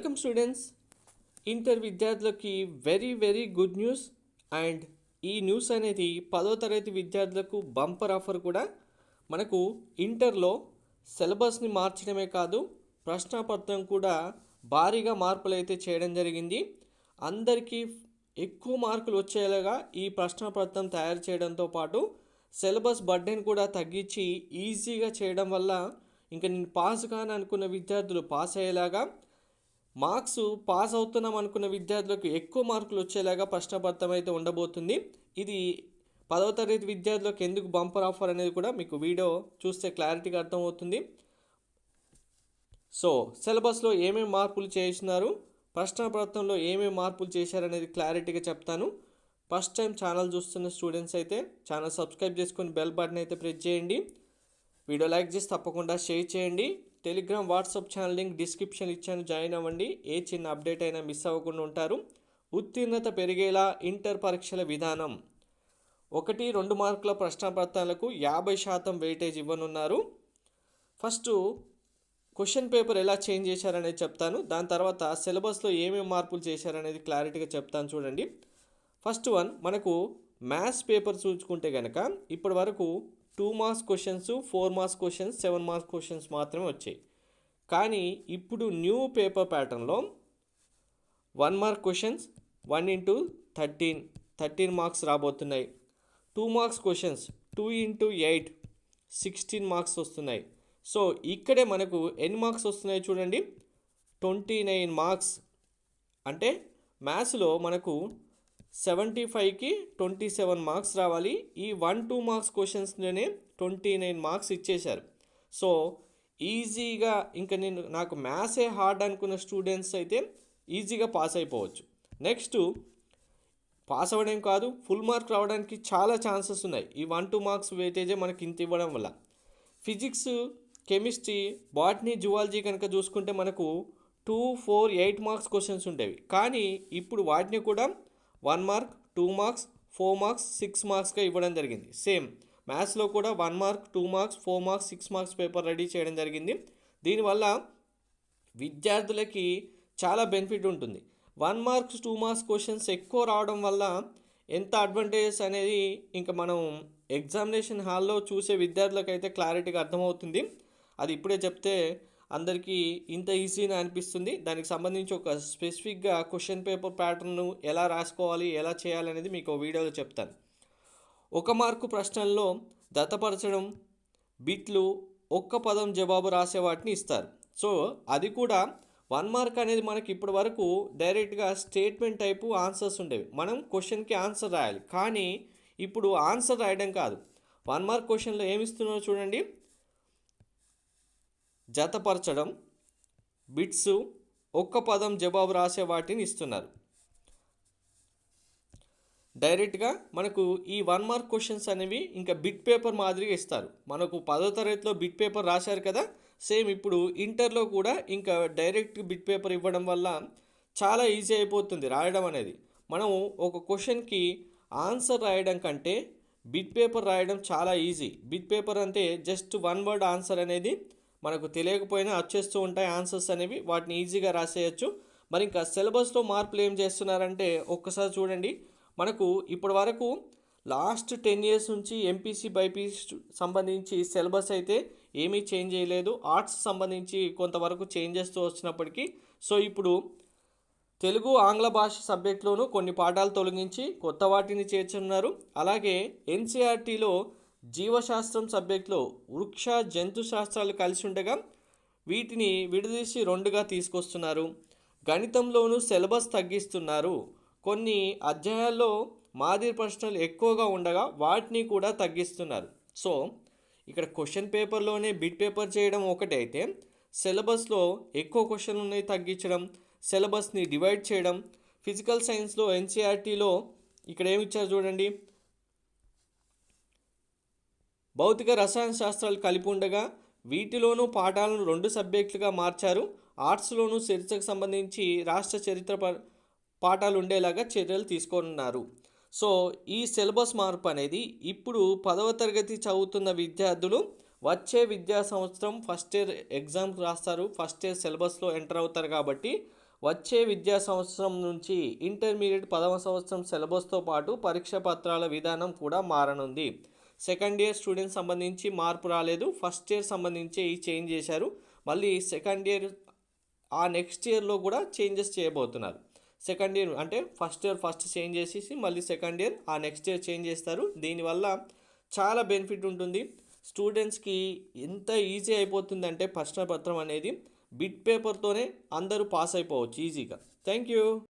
Welcome students inter విద్యార్థులకి very very good news and ఈ news అనేది పదో తరగతి విద్యార్థులకు బంపర్ ఆఫర్ కూడా. మనకు ఇంటర్లో సిలబస్ని మార్చడమే కాదు ప్రశ్నపత్రం కూడా భారీగా మార్పులు అయితే చేయడం జరిగింది. అందరికీ ఎక్కువ మార్కులు వచ్చేలాగా ఈ ప్రశ్నపత్రం తయారు చేయడంతో పాటు సిలబస్ బర్డెన్ కూడా తగ్గించి ఈజీగా చేయడం వల్ల ఇంకా నేను పాస్ కాననుకున్న విద్యార్థులు పాస్ అయ్యేలాగా మార్క్స్ పాస్ అవుతున్నాం అనుకున్న విద్యార్థులకు ఎక్కువ మార్కులు వచ్చేలాగా ప్రశ్నపత్రం అయితే ఉండబోతుంది. ఇది పదవ తరగతి విద్యార్థులకు ఎందుకు బంపర్ ఆఫర్ అనేది కూడా మీకు వీడియో చూస్తే క్లారిటీగా అర్థమవుతుంది. సో సిలబస్లో ఏమేమి మార్పులు చేసినారు? ప్రశ్నపత్రంలో ఏమేమి మార్పులు చేశారనేది క్లారిటీగా చెప్తాను. ఫస్ట్ టైం ఛానల్ చూస్తున్న స్టూడెంట్స్ అయితే ఛానల్ సబ్స్క్రైబ్ చేసుకొని బెల్ బటన్ అయితే ప్రెస్ చేయండి. వీడియో లైక్ చేసి తప్పకుండా షేర్ చేయండి. Telegram WhatsApp channel link description ఇచ్చాను. జాయిన్ అవ్వండి. ఏ చిన్న అప్డేట్ అయినా మిస్ అవ్వకుండా ఉంటారు. ఉత్తీర్ణత పెరిగేలా ఇంటర్ పరీక్షల విధానం. ఒకటి రెండు మార్కుల ప్రశ్నపత్రాలకు యాభై శాతం వెయిటేజ్ ఇవ్వనున్నారు. ఫస్ట్ క్వశ్చన్ పేపర్ ఎలా చేంజ్ చేశారనేది చెప్తాను. దాని తర్వాత సిలబస్లో ఏమేమి మార్పులు చేశారనేది క్లారిటీగా చెప్తాను చూడండి. ఫస్ట్ వన్ మనకు మ్యాథ్స్ పేపర్ చూసుకుంటే కనుక ఇప్పటి వరకు two marks questions four marks questions seven marks questions మాత్రమే వచ్చాయి. కానీ ఇప్పుడు న్యూ పేపర్ ప్యాటర్న్లో one mark questions one into thirteen thirteen marks రాబోతున్నాయి. Two marks questions two into eight sixteen marks వస్తున్నాయి. సో ఇక్కడే మనకు ఎన్ని మార్క్స్ వస్తున్నాయి చూడండి. ట్వంటీ నైన్ మార్క్స్ అంటే మ్యాథ్స్లో మనకు సెవెంటీ ఫైవ్కి ట్వంటీ సెవెన్ మార్క్స్ రావాలి. ఈ వన్ టూ మార్క్స్ క్వశ్చన్స్లోనే ట్వంటీ నైన్ మార్క్స్ ఇచ్చేశారు. సో ఈజీగా ఇంకా నేను నాకు మ్యాథ్సే హార్డ్ అనుకున్న స్టూడెంట్స్ అయితే ఈజీగా పాస్ అయిపోవచ్చు. నెక్స్ట్ పాస్ అవ్వడం కాదు ఫుల్ మార్క్ రావడానికి చాలా ఛాన్సెస్ ఉన్నాయి. ఈ వన్ టూ మార్క్స్ వెయిటేజే మనకి ఇంత ఇవ్వడం వల్ల. ఫిజిక్స్ కెమిస్ట్రీ బాటనీ జువాలజీ కనుక చూసుకుంటే మనకు two four eight marks questions ఉండేవి. కానీ ఇప్పుడు వాటిని కూడా one mark two marks four marks six మార్క్స్గా ఇవ్వడం జరిగింది. సేమ్ మ్యాథ్స్లో కూడా one mark two marks four marks six marks paper ready చేయడం జరిగింది. దీనివల్ల విద్యార్థులకి చాలా బెనిఫిట్ ఉంటుంది. One marks two marks questions ఎక్కువ రావడం వల్ల ఎంత అడ్వాంటేజెస్ అనేది ఇంకా మనం ఎగ్జామినేషన్ హాల్లో చూసే విద్యార్థులకు అయితే క్లారిటీగా అర్థమవుతుంది. అది ఇప్పుడే చెప్తే అందరికీ ఇంత ఈజీగా అనిపిస్తుంది. దానికి సంబంధించి ఒక స్పెసిఫిక్గా క్వశ్చన్ పేపర్ ప్యాటర్న్ను ఎలా రాసుకోవాలి ఎలా చేయాలి అనేది మీకు వీడియోలో చెప్తాను. ఒక మార్కు ప్రశ్నల్లో దత్తపరచడం బిట్లు ఒక్క పదం జవాబు రాసే వాటిని ఇస్తారు. సో అది కూడా వన్ మార్క్ అనేది మనకి ఇప్పటి వరకు డైరెక్ట్గా స్టేట్మెంట్ టైపు ఆన్సర్స్ ఉండేవి. మనం క్వశ్చన్కి ఆన్సర్ రాయాలి. కానీ ఇప్పుడు ఆన్సర్ రాయడం కాదు. వన్ మార్క్ క్వశ్చన్లో ఏమి ఇస్తున్నారో చూడండి. జతపరచడం బిట్స్ ఒక్క పదం జవాబు రాసే వాటిని ఇస్తున్నారు. డైరెక్ట్గా మనకు ఈ వన్ మార్క్ క్వశ్చన్స్ అనేవి ఇంకా బిట్ పేపర్ మాదిరిగా ఇస్తారు. మనకు పదో తరగతిలో బిట్ పేపర్ రాశారు కదా సేమ్ ఇప్పుడు ఇంటర్లో కూడా ఇంకా డైరెక్ట్ బిట్ పేపర్ ఇవ్వడం వల్ల చాలా ఈజీ అయిపోతుంది రాయడం అనేది. మనం ఒక క్వశ్చన్కి ఆన్సర్ రాయడం కంటే బిట్ పేపర్ రాయడం చాలా ఈజీ. బిట్ పేపర్ అంటే జస్ట్ వన్ వర్డ్ ఆన్సర్ అనేది మనకు తెలియకపోయినా వచ్చేస్తూ ఉంటాయి ఆన్సర్స్ అనేవి. వాటిని ఈజీగా రాసేయచ్చు. మరి ఇంకా సిలబస్లో మార్పులు ఏం చేస్తున్నారంటే ఒక్కసారి చూడండి. మనకు ఇప్పటి వరకు లాస్ట్ టెన్ ఇయర్స్ నుంచి ఎంపీసీ బైపీసీ సంబంధించి సిలబస్ అయితే ఏమీ చేంజ్ చేయలేదు. ఆర్ట్స్ సంబంధించి కొంతవరకు చేంజెస్ వచ్చినప్పటికీ సో ఇప్పుడు తెలుగు ఆంగ్ల భాష సబ్జెక్టులోనూ కొన్ని పాఠాలు తొలగించి కొత్త వాటిని చేర్చున్నారు అలాగే ఎన్సీఆర్టీలో జీవశాస్త్రం సబ్జెక్టులో వృక్ష జంతు శాస్త్రాలు కలిసి ఉండగా వీటిని విడదీసి రెండుగా తీసుకొస్తున్నారు. గణితంలోనూ సిలబస్ తగ్గిస్తున్నారు. కొన్ని అధ్యాయాల్లో మాదిరి ప్రశ్నలు ఎక్కువగా ఉండగా వాటిని కూడా తగ్గిస్తున్నారు. సో ఇక్కడ క్వశ్చన్ పేపర్లోనే బిట్ పేపర్ చేయడం ఒకటైతే సిలబస్లో ఎక్కువ క్వశ్చన్లు ఉన్నాయి తగ్గించడం సిలబస్ని డివైడ్ చేయడం ఫిజికల్ సైన్స్లో ఎన్సీఆర్టీలో ఇక్కడ ఏమి ఇచ్చారు చూడండి భౌతిక రసాయన శాస్త్రాలు కలిపి ఉండగా వీటిలోనూ పాఠాలను రెండు సబ్జెక్టులుగా మార్చారు. ఆర్ట్స్లోనూ చరిత్రకు సంబంధించి రాష్ట్ర చరిత్ర పాఠాలు ఉండేలాగా చర్యలు తీసుకున్నారు సో ఈ సిలబస్ మార్పు అనేది ఇప్పుడు పదవ తరగతి చదువుతున్న విద్యార్థులు వచ్చే విద్యా సంవత్సరం ఫస్ట్ ఇయర్ ఎగ్జామ్స్ రాస్తారు. ఫస్ట్ ఇయర్ సిలబస్లో ఎంటర్ అవుతారు కాబట్టి వచ్చే విద్యా సంవత్సరం నుంచి ఇంటర్మీడియట్ పదవ సంవత్సరం సిలబస్తో పాటు పరీక్ష పత్రాల విధానం కూడా మారనుంది. సెకండ్ ఇయర్ స్టూడెంట్స్ సంబంధించి మార్పు రాలేదు. ఫస్ట్ ఇయర్ సంబంధించి ఈ చేంజ్ చేశారు. మళ్ళీ సెకండ్ ఇయర్ ఆ నెక్స్ట్ ఇయర్లో కూడా చేంజెస్ చేయబోతున్నారు. సెకండ్ ఇయర్ అంటే ఫస్ట్ ఇయర్ ఫస్ట్ చేంజ్ చేసేసి మళ్ళీ సెకండ్ ఇయర్ ఆ నెక్స్ట్ ఇయర్ చేంజ్ చేస్తారు. దీనివల్ల చాలా బెనిఫిట్ ఉంటుంది. స్టూడెంట్స్కి ఎంత ఈజీ అయిపోతుందంటే ప్రశ్న పత్రం అనేది బిట్ పేపర్తోనే అందరూ పాస్ అయిపోవచ్చు ఈజీగా. Thank you.